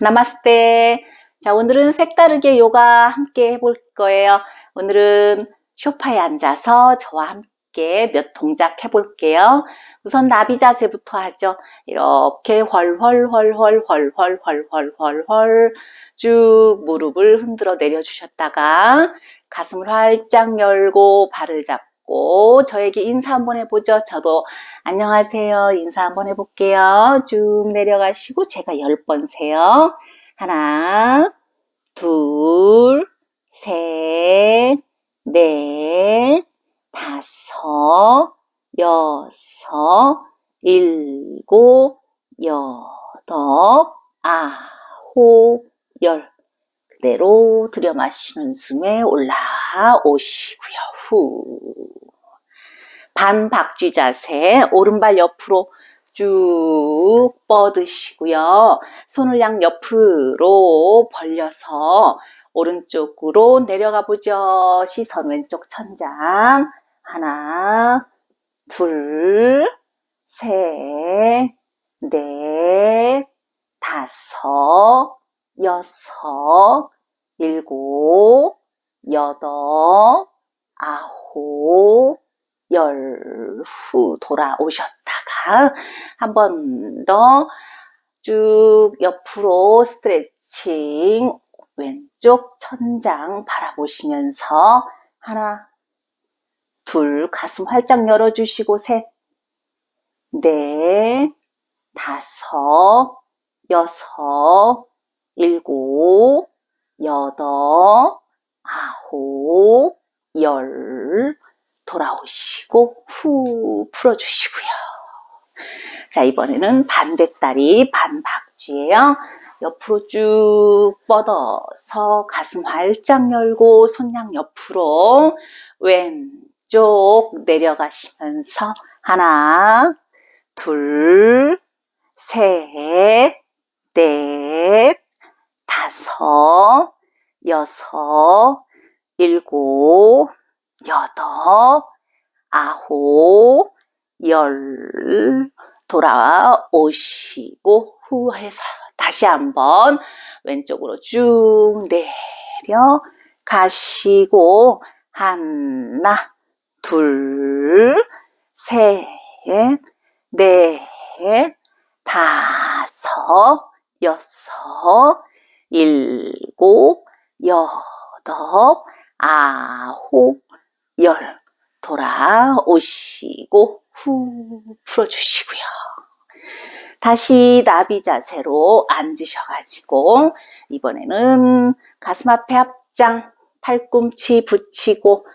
나마스테. 자, 오늘은 색다르게 요가 함께 해볼 거예요. 오늘은 쇼파에 앉아서 저와 함께 몇 동작 해볼게요. 우선 나비 자세부터 하죠. 이렇게 헐헐헐헐헐헐헐헐헐 쭉 무릎을 흔들어 내려주셨다가 가슴을 활짝 열고 발을 잡고 저에게 인사 한번 해보죠. 저도 안녕하세요. 인사 한번 해볼게요. 쭉 내려가시고 제가 열번 세요. 하나, 둘, 셋, 넷, 다섯, 여섯, 일곱, 여덟, 아홉, 열. 그대로 들여 마시는 숨에 올라오시고요. 후. 반박쥐 자세, 오른발 옆으로 쭉 뻗으시고요. 손을 양 옆으로 벌려서 오른쪽으로 내려가 보죠. 시선 왼쪽 천장. 하나, 둘, 셋, 넷, 다섯, 여섯, 일곱, 여덟, 아홉, 열 후 돌아오셨다가 한 번 더 쭉 옆으로 스트레칭 왼쪽 천장 바라보시면서 하나 둘 가슴 활짝 열어주시고 셋 넷, 다섯, 여섯, 일곱, 여덟, 아홉, 열, 돌아오시고 후 풀어주시고요. 자 이번에는 반대다리 반박쥐예요. 옆으로 쭉 뻗어서 가슴 활짝 열고 손양 옆으로 왼쪽 내려가시면서 하나 둘 셋, 넷, 다섯, 여섯, 일곱, 여덟, 아홉, 열 돌아오시고 후 해서 다시 한번 왼쪽으로 쭉 내려 가시고 하나 둘 셋, 넷, 다섯, 여섯, 일곱, 여덟, 아홉, 열 돌아오시고 후 풀어주시고요. 다시 나비 자세로 앉으셔가지고 이번에는 가슴 앞에 합장 팔꿈치 붙이고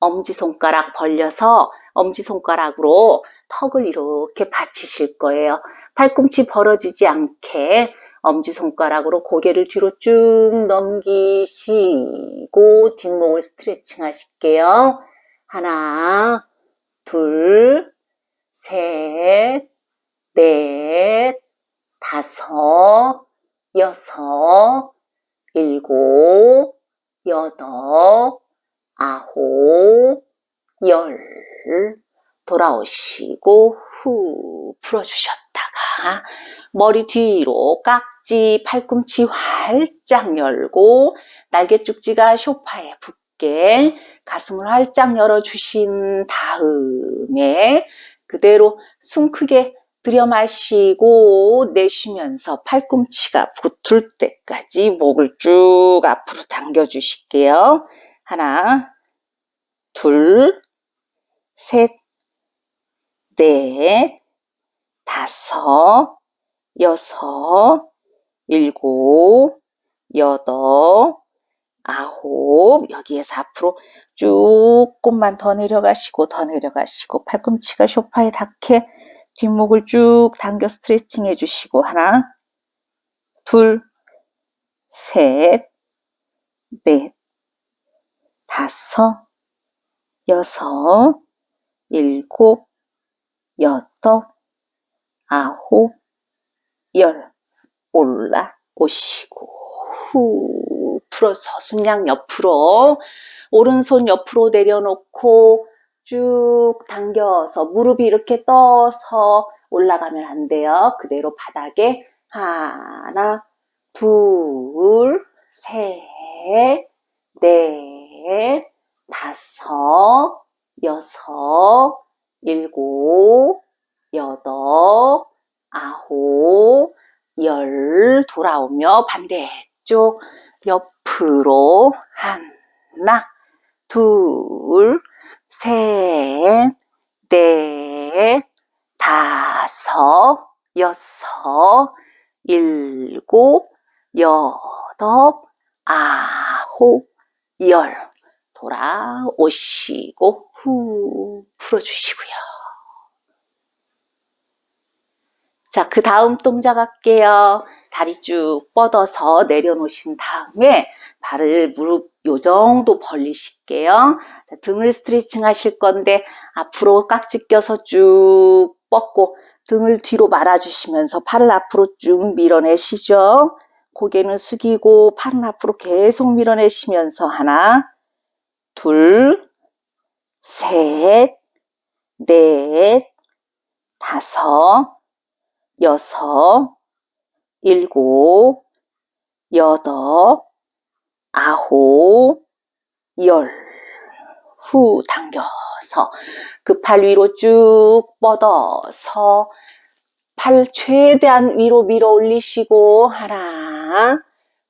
엄지손가락 벌려서 엄지손가락으로 턱을 이렇게 받치실 거예요. 팔꿈치 벌어지지 않게 엄지손가락으로 고개를 뒤로 쭉 넘기시고 뒷목을 스트레칭 하실게요. 하나, 둘, 셋, 넷, 다섯, 여섯, 일곱, 여덟, 아홉, 열 돌아오시고 후 풀어주셨다가 머리 뒤로 깍지 팔꿈치 활짝 열고 날개 쭉지가 쇼파에 붙게 가슴을 활짝 열어주신 다음에 그대로 숨 크게 들여 마시고 내쉬면서 팔꿈치가 붙을 때까지 목을 쭉 앞으로 당겨 주실게요. 하나, 둘, 셋, 넷, 다섯, 여섯, 일곱, 여덟, 아홉, 여기에서 앞으로 조금만 더 내려가시고, 더 내려가시고, 팔꿈치가 쇼파에 닿게 뒷목을 쭉 당겨 스트레칭 해주시고, 하나, 둘, 셋, 넷, 다섯, 여섯, 일곱, 여덟, 아홉, 열 올라오시고 후 풀어 서 순양 옆으로 오른손 옆으로 내려놓고 쭉 당겨서 무릎이 이렇게 떠서 올라가면 안 돼요. 그대로 바닥에 하나, 둘, 셋, 넷, 다섯, 여섯, 일곱, 여덟, 아홉, 열 돌아오며 반대쪽 옆으로 하나, 둘, 셋, 넷, 다섯, 여섯, 일곱, 여덟, 아홉, 열. 돌아오시고 후 풀어주시고요. 자, 그 다음 동작 할게요. 다리 쭉 뻗어서 내려놓으신 다음에 발을 무릎 요 정도 벌리실게요. 자, 등을 스트레칭 하실 건데 앞으로 깍지 껴서 쭉 뻗고 등을 뒤로 말아주시면서 팔을 앞으로 쭉 밀어내시죠. 고개는 숙이고 팔은 앞으로 계속 밀어내시면서 하나, 둘, 셋, 넷, 다섯, 여섯, 일곱, 여덟, 아홉, 열. 후 당겨서 그 팔 위로 쭉 뻗어서 팔 최대한 위로 밀어 올리시고 하나,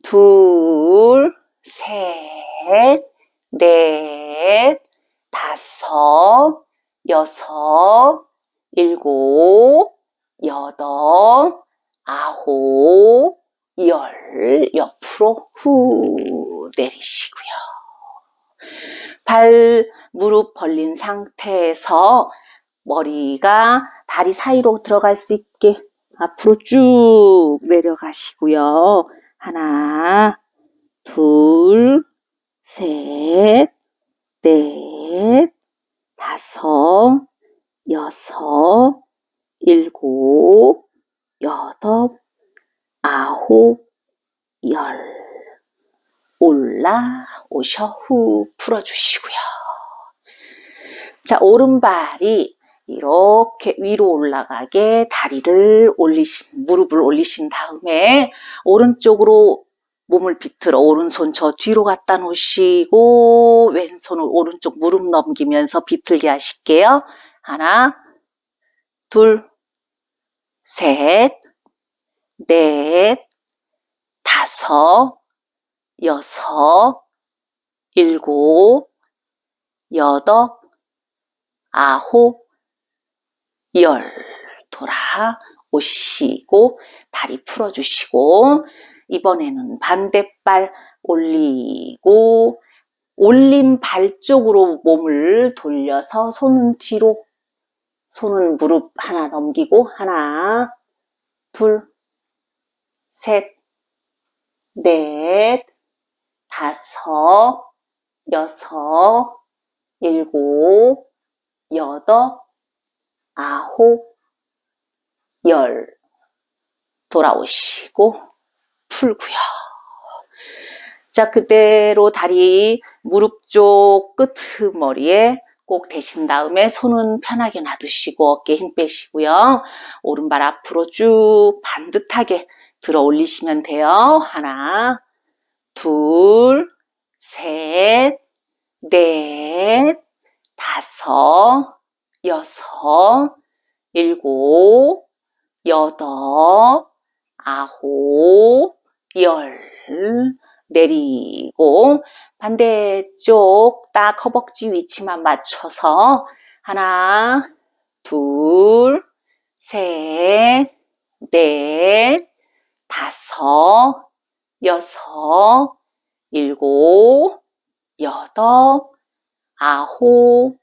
둘, 셋, 넷, 다섯, 여섯, 일곱, 여덟, 아홉, 열 옆으로 후 내리시고요. 발, 무릎 벌린 상태에서 머리가 다리 사이로 들어갈 수 있게 앞으로 쭉 내려가시고요. 하나, 둘, 셋, 넷, 다섯, 여섯, 일곱, 여덟, 아홉, 열. 올라오셔 후 풀어주시고요. 자, 오른발이 이렇게 위로 올라가게 다리를 올리신, 무릎을 올리신 다음에 오른쪽으로 몸을 비틀어 오른손 저 뒤로 갖다 놓으시고 왼손을 오른쪽 무릎 넘기면서 비틀게 하실게요. 하나, 둘, 셋, 넷, 다섯, 여섯, 일곱, 여덟, 아홉, 열 돌아오시고 다리 풀어주시고 이번에는 반대발 올리고 올린 발 쪽으로 몸을 돌려서 손은 뒤로 손은 무릎 하나 넘기고 하나 둘 셋, 넷, 다섯, 여섯, 일곱, 여덟, 아홉, 열. 돌아오시고 풀고요. 자, 그대로 다리 무릎 쪽 끄트머리에 꼭 대신 다음에 손은 편하게 놔두시고 어깨 힘 빼시고요. 오른발 앞으로 쭉 반듯하게 들어 올리시면 돼요. 하나, 둘, 셋, 넷, 다섯, 여섯, 일곱, 여덟, 아홉, 열 내리고 반대쪽 딱 허벅지 위치만 맞춰서 하나, 둘, 셋, 넷, 다섯, 여섯, 일곱, 여덟, 아홉,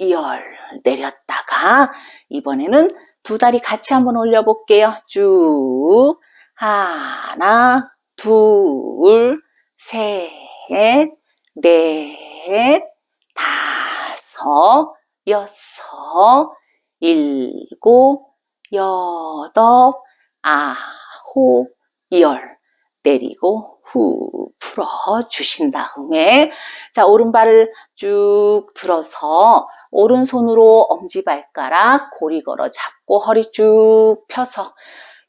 열 내렸다가 이번에는 두 다리 같이 한번 올려볼게요. 쭉 하나, 둘, 셋, 넷, 다섯, 여섯, 일곱, 여덟, 아홉, 열 내리고 후 풀어 주신 다음에 자 오른발을 쭉 들어서 오른손으로 엄지발가락 고리 걸어 잡고 허리 쭉 펴서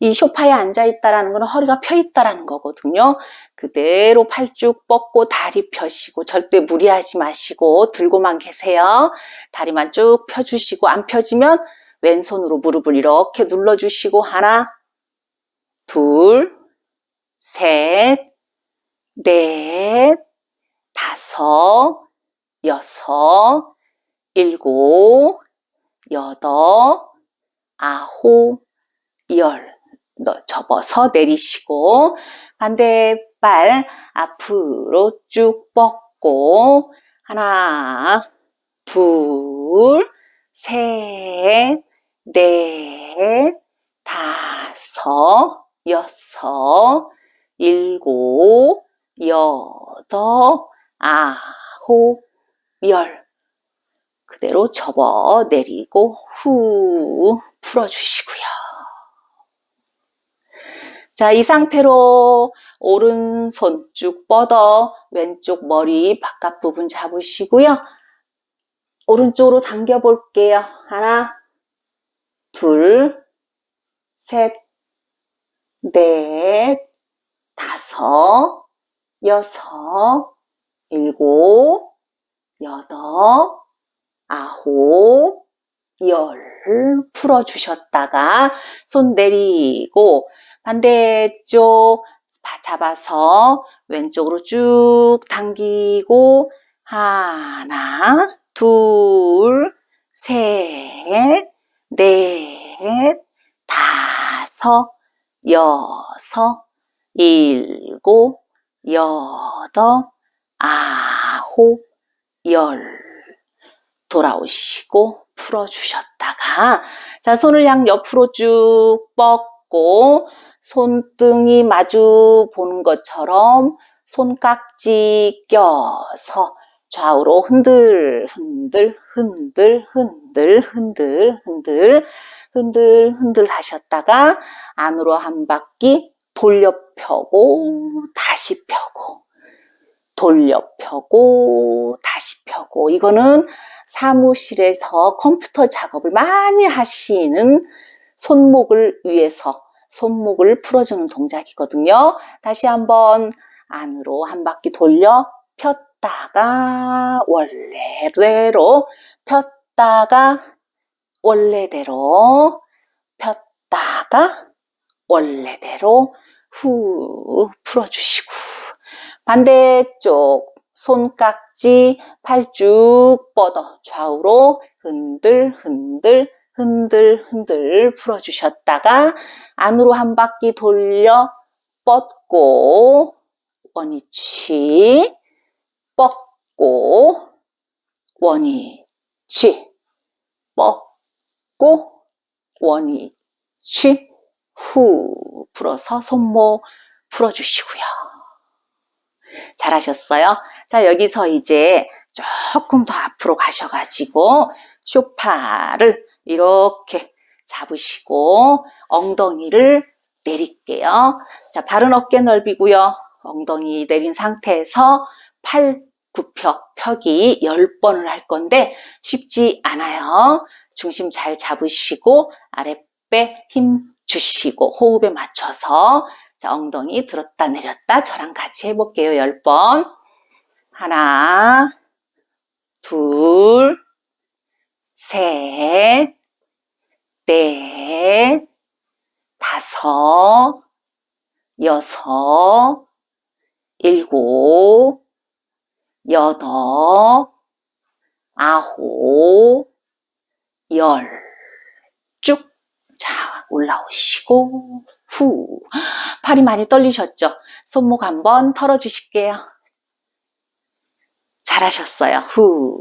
이 소파에 앉아 있다라는 건 허리가 펴 있다라는 거거든요. 그대로 팔 쭉 뻗고 다리 펴시고 절대 무리하지 마시고 들고만 계세요. 다리만 쭉 펴주시고 안 펴지면 왼손으로 무릎을 이렇게 눌러주시고 하나, 둘, 셋, 넷, 다섯, 여섯, 일곱, 여덟, 아홉, 열. 너 접어서 내리시고 반대발 앞으로 쭉 뻗고 하나, 둘, 셋, 넷, 다섯, 여섯, 일곱, 여덟, 아홉, 열. 그대로 접어 내리고 후 풀어주시고요. 자, 이 상태로 오른손 쭉 뻗어 왼쪽 머리 바깥 부분 잡으시고요. 오른쪽으로 당겨 볼게요. 하나, 둘, 셋, 넷, 다섯, 여섯, 일곱, 여덟, 아홉, 열 풀어주셨다가 손 내리고 반대쪽 바- 잡아서 왼쪽으로 쭉 당기고 하나, 둘, 셋, 넷, 다섯, 여섯, 일곱, 여덟, 아홉, 열 돌아오시고 풀어주셨다가 자 손을 양 옆으로 쭉 뻗고 손등이 마주 보는 것처럼 손깍지 껴서 좌우로 흔들 흔들 흔들 흔들 흔들 흔들 흔들 흔들 하셨다가 안으로 한 바퀴 돌려 펴고 다시 펴고 돌려 펴고 다시 펴고. 이거는 사무실에서 컴퓨터 작업을 많이 하시는 손목을 위해서 손목을 풀어주는 동작이거든요. 다시 한번 안으로 한 바퀴 돌려 폈다가 원래대로 폈다가 원래대로 폈다가 원래대로 후 풀어주시고 반대쪽 손깍지 팔 쭉 뻗어 좌우로 흔들 흔들 흔들 흔들 풀어주셨다가 안으로 한 바퀴 돌려 뻗고 원위치 뻗고 원위치 뻗고 원위치 후 풀어서 손목 풀어주시고요. 잘하셨어요. 자, 여기서 이제 조금 더 앞으로 가셔가지고 쇼파를 이렇게 잡으시고 엉덩이를 내릴게요. 자, 바른 어깨 넓이고요. 엉덩이 내린 상태에서 팔 굽혀 펴기 10번을 할 건데 쉽지 않아요. 중심 잘 잡으시고 아랫배 힘 주시고 호흡에 맞춰서 자, 엉덩이 들었다 내렸다 저랑 같이 해볼게요. 10번. 하나, 둘, 셋, 넷, 다섯, 여섯, 일곱, 여덟, 아홉, 열. 쭉. 자, 올라오시고, 후. 팔이 많이 떨리셨죠? 손목 한번 털어주실게요. 잘하셨어요. 후.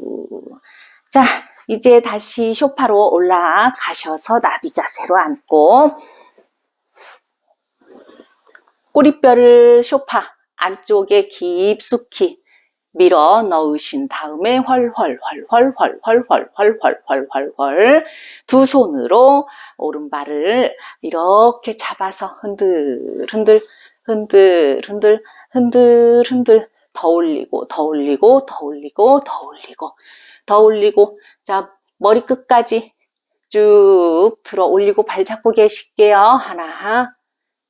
자, 이제 다시 쇼파로 올라가셔서 나비 자세로 앉고, 꼬리뼈를 쇼파 안쪽에 깊숙이 밀어 넣으신 다음에 헐헐헐헐헐헐헐헐헐헐 두 손으로 오른발을 이렇게 잡아서 흔들 흔들 흔들 흔들 흔들 흔들 더 올리고 더 올리고 더 올리고 더 올리고 더 올리고 자 머리 끝까지 쭉쭉 들어 올리고 발 잡고 계실게요. 하나,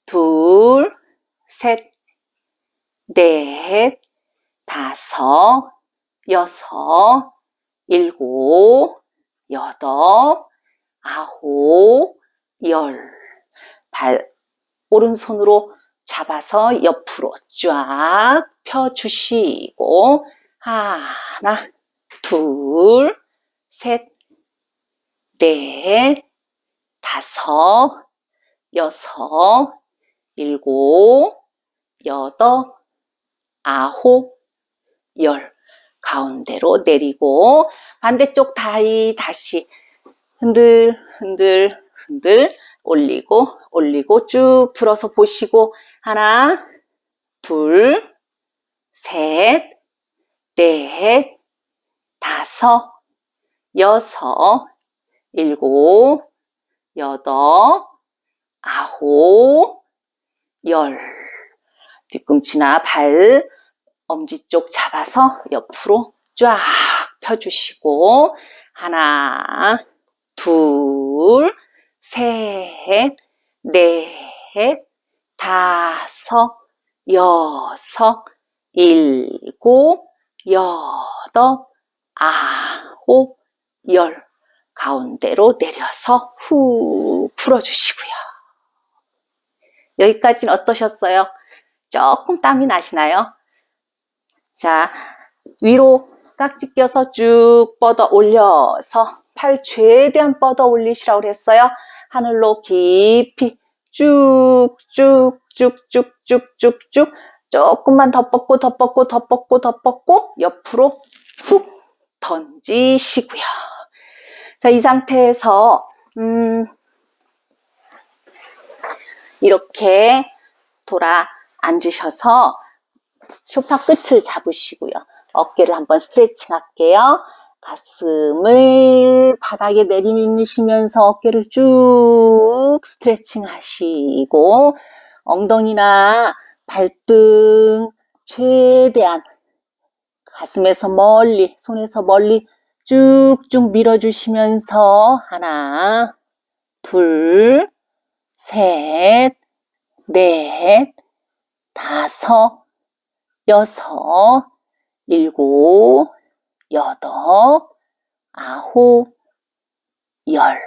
둘, 셋, 넷, 다섯, 여섯, 일곱, 여덟, 아홉, 열. 발, 오른손으로 잡아서 옆으로 쫙 펴주시고, 하나, 둘, 셋, 넷, 다섯, 여섯, 일곱, 여덟, 아홉, 열. 가운데로 내리고 반대쪽 다리 다시 흔들 흔들 흔들 올리고 올리고 쭉 들어서 보시고 하나 둘 셋 넷 다섯 여섯 일곱 여덟 아홉 열. 뒤꿈치나 발 엄지 쪽 잡아서 옆으로 쫙 펴주시고 하나, 둘, 셋, 넷, 다섯, 여섯, 일곱, 여덟, 아홉, 열 가운데로 내려서 후 풀어주시고요. 여기까지는 어떠셨어요? 조금 땀이 나시나요? 자, 위로 깍지 껴서 쭉 뻗어 올려서 팔 최대한 뻗어 올리시라고 그랬어요. 하늘로 깊이 쭉 쭉 쭉 쭉 쭉 쭉 쭉 조금만 더 뻗고 더 뻗고 더 뻗고 더 뻗고 옆으로 훅 던지시고요. 자, 이 상태에서 음, 이렇게 돌아 앉으셔서 쇼파 끝을 잡으시고요. 어깨를 한번 스트레칭 할게요. 가슴을 바닥에 내리시면서 어깨를 쭉 스트레칭 하시고 엉덩이나 발등 최대한 가슴에서 멀리 손에서 멀리 쭉쭉 밀어주시면서 하나 둘 셋, 넷, 다섯, 여섯, 일곱, 여덟, 아홉, 열.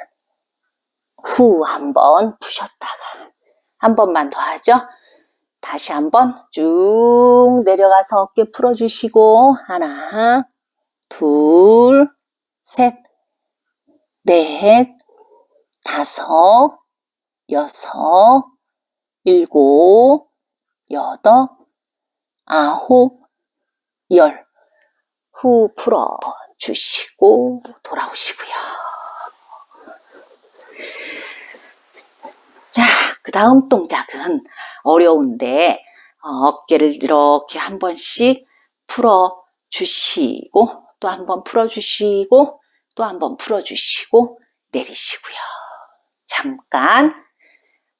후 한 번 푸셨다가 한 번만 더 하죠. 다시 한 번 쭉 내려가서 어깨 풀어주시고 하나, 둘, 셋, 넷, 다섯, 여섯, 일곱, 여덟, 아홉, 열. 후 풀어 주시고 돌아오시고요. 자, 그 다음 동작은 어려운데 어, 어깨를 이렇게 한 번씩 풀어 주시고 또 한 번 풀어 주시고 또 한 번 풀어 주시고 내리시고요. 잠깐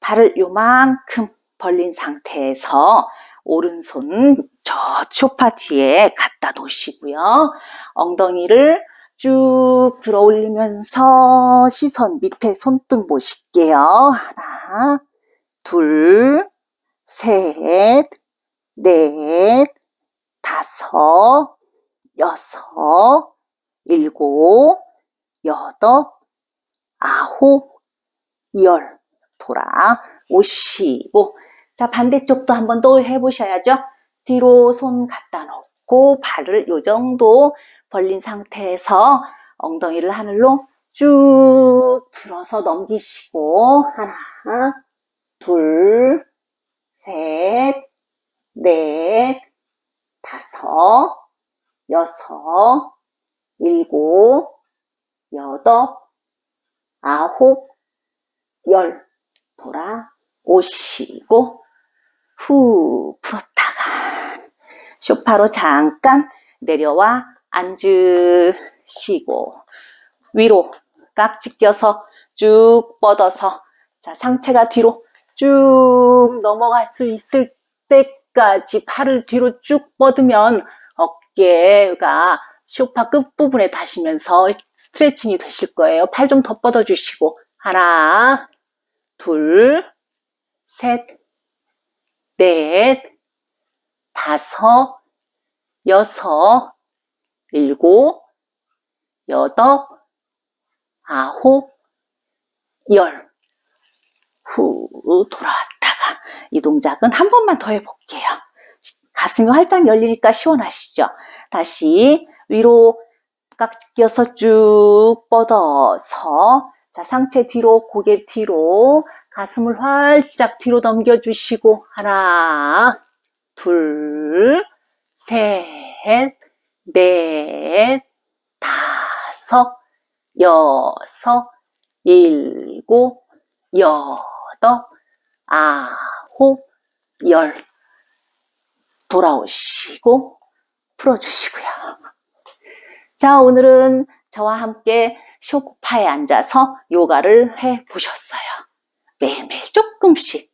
발을 요만큼 벌린 상태에서 오른손 저 쇼파 뒤에 갖다 놓으시고요. 엉덩이를 쭉 들어 올리면서 시선 밑에 손등 보실게요. 하나, 둘, 셋, 넷, 다섯, 여섯, 일곱, 여덟, 아홉, 열. 돌아 오시고 자, 반대쪽도 한번 또 해보셔야죠. 뒤로 손 갖다 놓고 발을 요 정도 벌린 상태에서 엉덩이를 하늘로 쭉 들어서 넘기시고 하나, 둘, 셋, 넷, 다섯, 여섯, 일곱, 여덟, 아홉, 열 돌아 오시고 후 풀었다가 쇼파로 잠깐 내려와 앉으시고 위로 깍지 껴서 쭉 뻗어서 자 상체가 뒤로 쭉 넘어갈 수 있을 때까지 팔을 뒤로 쭉 뻗으면 어깨가 쇼파 끝부분에 닿으시면서 스트레칭이 되실 거예요. 팔 좀 더 뻗어 주시고 하나, 둘, 셋, 넷, 다섯, 여섯, 일곱, 여덟, 아홉, 열. 후 돌아왔다가 이 동작은 한 번만 더 해볼게요. 가슴이 활짝 열리니까 시원하시죠? 다시 위로 끼어서 쭉 뻗어서 자 상체 뒤로 고개 뒤로 가슴을 활짝 뒤로 넘겨주시고 하나 둘 셋, 넷, 다섯, 여섯, 일곱, 여덟, 아홉, 열. 돌아오시고 풀어주시고요. 자, 오늘은 저와 함께 쇼파에 앉아서 요가를 해 보셨어요. 매일매일 조금씩.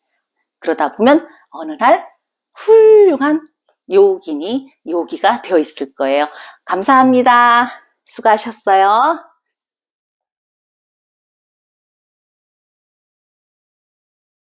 그러다 보면 어느 날 훌륭한 요기니 요기가 되어 있을 거예요. 감사합니다. 수고하셨어요.